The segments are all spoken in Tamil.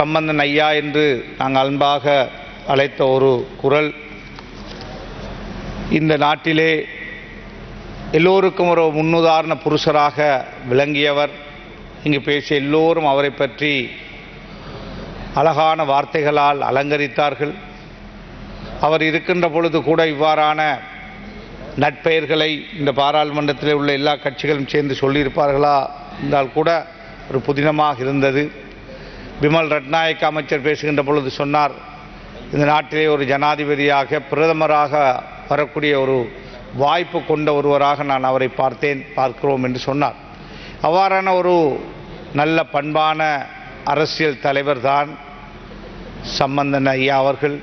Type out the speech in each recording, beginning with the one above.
சம்பந்தன் ஐயா என்று நாங்கள் அன்பாக அழைத்த ஒரு குரல். இந்த நாட்டிலே எல்லோருக்கும் ஒரு முன்னுதாரண புருஷராக விளங்கியவர். இங்கு பேசிய எல்லோரும் அவரை பற்றி அழகான வார்த்தைகளால் அலங்கரித்தார்கள். அவர் இருக்கின்ற பொழுது கூட இவ்வாறான நட்பெயர்களை இந்த பாராளுமன்றத்தில் உள்ள எல்லா கட்சிகளும் சேர்ந்து சொல்லியிருப்பார்களா? என்றால் கூட ஒரு புதினமாக இருந்தது. விமல் ரட்நாயக் அமைச்சர் பேசுகின்ற பொழுது சொன்னார் இந்த நாட்டிலே ஒரு ஜனாதிபதியாக பிரதமராக வரக்கூடிய ஒரு வாய்ப்பு கொண்ட ஒருவராக நான் அவரை பார்த்தேன் பார்க்கிறோம் என்று சொன்னார். அவ்வாறான ஒரு நல்ல பண்பான அரசியல் தலைவர் தான் சம்பந்தன் ஐயா அவர்கள்.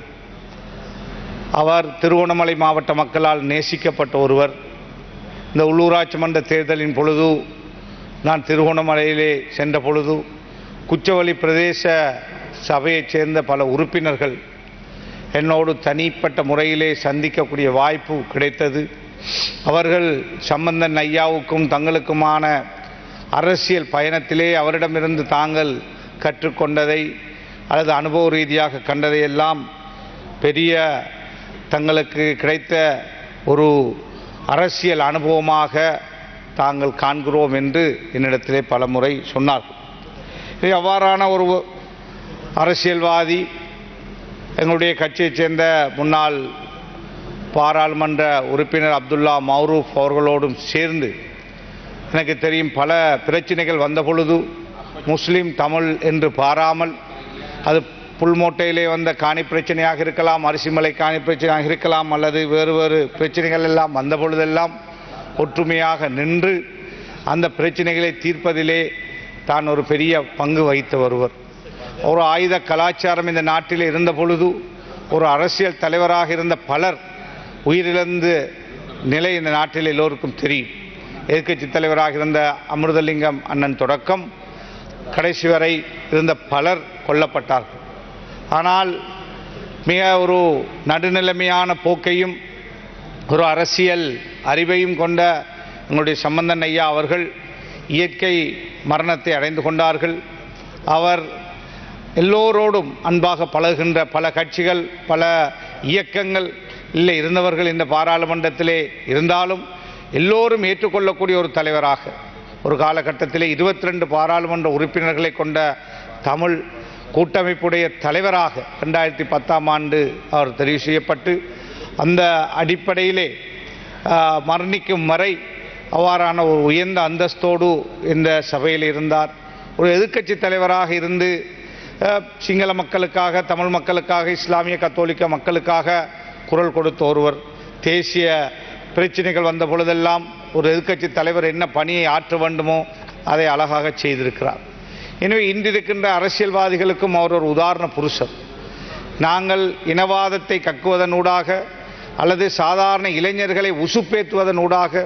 அவர் திருவண்ணாமலை மாவட்ட மக்களால் நேசிக்கப்பட்ட ஒருவர். இந்த உள்ளூராட்சி மன்ற தேர்தலின் பொழுது நான் திருகோணமலையிலே சென்ற பொழுது குச்சவெளி பிரதேச சபையைச் சேர்ந்த பல உறுப்பினர்கள் என்னோடு தனிப்பட்ட முறையிலே சந்திக்கக்கூடிய வாய்ப்பு கிடைத்தது. அவர்கள் சம்பந்தன் ஐயாவுக்கும் தங்களுக்குமான அரசியல் பயணத்திலே அவரிடமிருந்து தாங்கள் கற்றுக்கொண்டதை அல்லது அனுபவ ரீதியாக கண்டதையெல்லாம் பெரிய தங்களுக்கு கிடைத்த ஒரு அரசியல் அனுபவமாக தாங்கள் காண்கிறோம் என்று என்னிடத்திலே பல முறை சொன்னார்கள். அவ்வாறான ஒரு அரசியல்வாதி எங்களுடைய கட்சியைச் சேர்ந்த முன்னாள் பாராளுமன்ற உறுப்பினர் அப்துல்லா மௌரூப் அவர்களோடும் சேர்ந்து எனக்கு தெரியும் பல பிரச்சனைகள் வந்த பொழுது முஸ்லீம் தமிழ் என்று பாராமல் அது புல்மோட்டையிலே வந்த காணி பிரச்சனையாக இருக்கலாம் அரிசிமலை காணி பிரச்சனையாக இருக்கலாம் அல்லது வேறு வேறு பிரச்சனைகள் எல்லாம் வந்த பொழுதெல்லாம் ஒற்றுமையாக நின்று அந்த பிரச்சனைகளை தீர்ப்பதிலே தான் ஒரு பெரிய பங்கு வகித்து வருவர் ஒரு ஆயுத கலாச்சாரம் இந்த நாட்டில் இருந்த பொழுது ஒரு அரசியல் தலைவராக இருந்த பலர் உயிரிழந்த நிலை இந்த நாட்டில் எல்லோருக்கும் தெரியும். எதிர்கட்சி தலைவராக இருந்த அமிர்தலிங்கம் அண்ணன் தொடக்கம் கடைசி வரை இருந்த பலர் கொல்லப்பட்டார்கள். ஆனால் மிக ஒரு நடுநிலைமையான போக்கையும் ஒரு அரசியல் அறிவையும் கொண்ட எங்களுடைய சம்பந்தன் ஐயா அவர்கள் இயற்கை மரணத்தை அடைந்து கொண்டார்கள். அவர் எல்லோரோடும் அன்பாக பழகுகின்ற பல கட்சிகள் பல இயக்கங்கள் இல்லை இருந்தவர்கள் இந்த பாராளுமன்றத்திலே இருந்தாலும் எல்லோரும் ஏற்றுக்கொள்ளக்கூடிய ஒரு தலைவராக. ஒரு காலகட்டத்திலே இருபத்தி ரெண்டு பாராளுமன்ற உறுப்பினர்களை கொண்ட தமிழ் கூட்டமைப்புடைய தலைவராக ரெண்டாயிரத்தி பத்தாம் ஆண்டு அவர் தெரிவு செய்யப்பட்டு அந்த அடிப்படையிலே மரணிக்கும் வரை அவ்வாறான ஒரு உயர்ந்த அந்தஸ்தோடு இந்த சபையில் இருந்தார். ஒரு எதிர்க்கட்சி தலைவராக இருந்து சிங்கள மக்களுக்காக தமிழ் மக்களுக்காக இஸ்லாமிய கத்தோலிக்க மக்களுக்காக குரல் கொடுத்த ஒருவர். தேசிய பிரச்சனைகள் வந்த பொழுதெல்லாம் ஒரு எதிர்க்கட்சி தலைவர் என்ன பணியை ஆற்ற வேண்டுமோ அதை அழகாக செய்திருக்கிறார். எனவே இன்றிருக்கின்ற அரசியல்வாதிகளுக்கும் அவர் ஒரு உதாரண புருஷர். நாங்கள் இனவாதத்தை கக்குவதனூடாக அல்லது சாதாரண இளைஞர்களை உசுப்பேற்றுவதனூடாக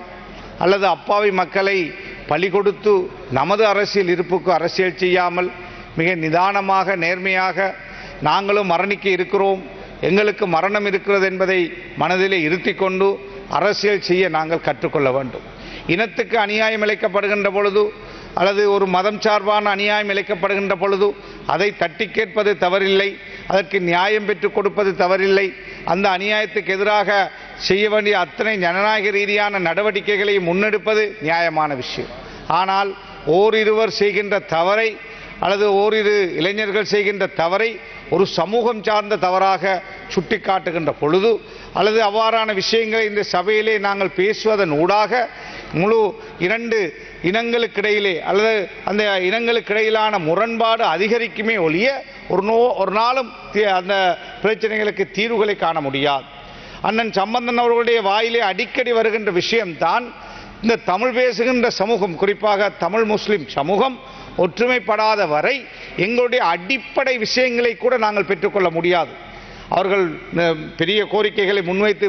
அல்லது அப்பாவி மக்களை பலி கொடுத்து நமது அரசியல் இருப்புக்கு அரசியல் செய்யாமல் மிக நிதானமாக நேர்மையாக நாங்களும் மரணிக்க இருக்கிறோம். எங்களுக்கு மரணம் இருக்கிறது என்பதை மனதிலே இருத்தி கொண்டு அரசியல் செய்ய நாங்கள் கற்றுக்கொள்ள வேண்டும். இனத்துக்கு அநியாயம் இழைக்கப்படுகின்ற பொழுது அல்லது ஒரு மதம் சார்பான அநியாயம் இழைக்கப்படுகின்ற பொழுது அதை தட்டி கேட்பது தவறில்லை. அதற்கு நியாயம் பெற்றுக் கொடுப்பது தவறில்லை. அந்த அநியாயத்துக்கு எதிராக செய்ய வேண்டிய அத்தனை ஜனநாயக ரீதியான நடவடிக்கைகளை முன்னெடுப்பது நியாயமான விஷயம். ஆனால் ஓரிருவர் செய்கின்ற தவறை அல்லது ஓரிரு இளைஞர்கள் செய்கின்ற தவறை ஒரு சமூகம் சார்ந்த தவறாக சுட்டிக்காட்டுகின்ற பொழுது அல்லது அவ்வாறான விஷயங்களை இந்த சபையிலே நாங்கள் பேசுவதன் ஊடாக முழு இரண்டு இனங்களுக்கிடையிலே அல்லது அந்த இனங்களுக்கிடையிலான முரண்பாடு அதிகரிக்குமே ஒழிய ஒரு நோ ஒரு நாளும் அந்த பிரச்சனைகளுக்கு தீர்வுகளை காண முடியாது. அண்ணன் சம்பந்தன் அவர்களுடைய வாயிலே அடிக்கடி வருகின்ற விஷயம்தான் இந்த தமிழ் பேசுகின்ற சமூகம் குறிப்பாக தமிழ் முஸ்லிம் சமூகம் ஒற்றுமைப்படாத வரை எங்களுடைய அடிப்படை விஷயங்களை கூட நாங்கள் பெற்றுக்கொள்ள முடியாது. அவர்கள் பெரிய கோரிக்கைகளை முன்வைத்து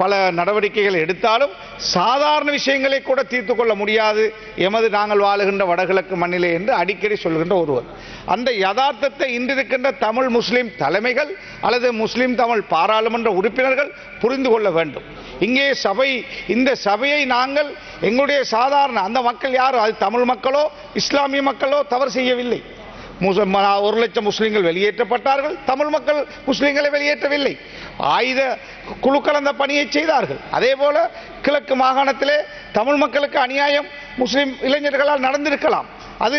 பல நடவடிக்கைகள் எடுத்தாலும் சாதாரண விஷயங்களை கூட தீர்த்து கொள்ள முடியாது. எமது நாங்கள் வாழுகின்ற வடகிழக்கு மண்ணிலே என்று அடிக்கடி சொல்கின்ற ஒருவர். அந்த யதார்த்தத்தை இன்றிருக்கின்ற தமிழ் முஸ்லிம் தலைமைகள் அல்லது முஸ்லிம் தமிழ் பாராளுமன்ற உறுப்பினர்கள் புரிந்து கொள்ள வேண்டும். இங்கே சபை இந்த சபையை நாங்கள் எங்களுடைய சாதாரண அந்த மக்கள் யார்? அது தமிழ் மக்களோ இஸ்லாமிய மக்களோ தவறு செய்யவில்லை. ஒரு லட்சம் முஸ்லீம்கள் வெளியேற்றப்பட்டார்கள். தமிழ் மக்கள் முஸ்லீம்களை வெளியேற்றவில்லை. ஆயுத குழுக்கள் அந்த பணியை செய்தார்கள். அதே போல கிழக்கு மாகாணத்திலே தமிழ் மக்களுக்கு அநியாயம் முஸ்லீம் இளைஞர்களால் நடந்திருக்கலாம். அது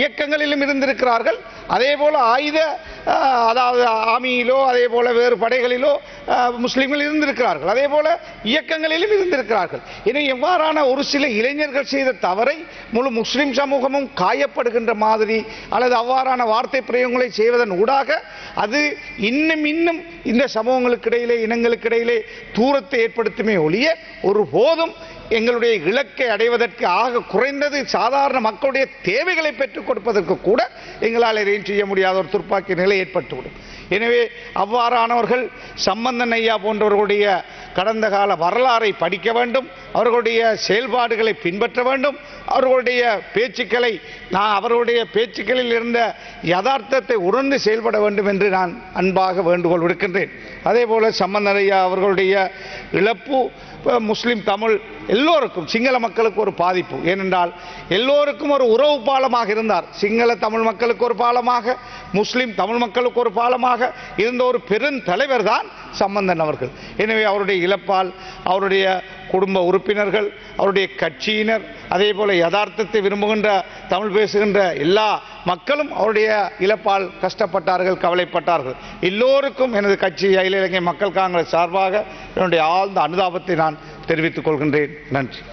இயக்கங்களிலும் இருந்திருக்கிறார்கள். அதே போல ஆயுத அதாவது ஆமியிலோ அதே போல வேறு படைகளிலோ முஸ்லீம்கள் இருந்திருக்கிறார்கள். அதே போல இயக்கங்களிலும் இருந்திருக்கிறார்கள். இனி எவ்வாறான ஒரு சில இளைஞர்கள் செய்த தவறை முழு முஸ்லிம் சமூகமும் காயப்படுகின்ற மாதிரி அல்லது அவ்வாறான வார்த்தை பிரயோகங்களை செய்வதன் ஊடாக அது இன்னும் இன்னும் இந்த சமூகங்களுக்கு இடையிலே இனங்களுக்கு இடையிலே தூரத்தை ஏற்படுத்துமே ஒழிய ஒரு போதும் எங்களுடைய இலக்கை அடைவதற்கு ஆக குறைந்தது சாதாரண மக்களுடைய தேவைகளை பெற்றுக் கொடுப்பதற்கு கூட எங்களால் எதையும் செய்ய முடியாத ஒரு துப்பாக்கி நிலை ஏற்பட்டுவிடும். எனவே அவ்வாறானவர்கள் சம்பந்தன் ஐயா போன்றவர்களுடைய கடந்த கால வரலாறை படிக்க வேண்டும் அவர்களுடைய செயல்பாடுகளை பின்பற்ற வேண்டும் அவர்களுடைய பேச்சுக்களை நான் அவர்களுடைய பேச்சுக்களில் இருந்த யதார்த்தத்தை உணர்ந்து செயல்பட வேண்டும் என்று நான் அன்பாக வேண்டுகோள் விடுக்கின்றேன். அதே போல சம்பந்தன் அவர்களுடைய இழப்பு முஸ்லீம் முஸ்லிம் தமிழ் எல்லோருக்கும் சிங்கள மக்களுக்கு ஒரு பாதிப்பு. ஏனென்றால் எல்லோருக்கும் ஒரு உறவு பாலமாக இருந்தார். சிங்கள தமிழ் மக்களுக்கு ஒரு பாலமாக முஸ்லிம் தமிழ் மக்களுக்கு ஒரு பாலமாக இருந்த ஒரு பெருந்தலைவர் தான் சம்பந்தன் அவர்கள். எனவே அவருடைய இழப்பால் அவருடைய குடும்ப உறுப்பினர்கள் அவருடைய கட்சியினர் அதே போல யதார்த்தத்தை விரும்புகின்ற தமிழ் பேசுகின்ற எல்லா மக்களும் அவருடைய இழப்பால் கஷ்டப்பட்டார்கள் கவலைப்பட்டார்கள். எல்லோருக்கும் எனது கட்சி அகில இலங்கை மக்கள் காங்கிரஸ் சார்பாக என்னுடைய ஆழ்ந்த அனுதாபத்தை நான் தெரிவித்துக் கொள்கின்றேன். நன்றி.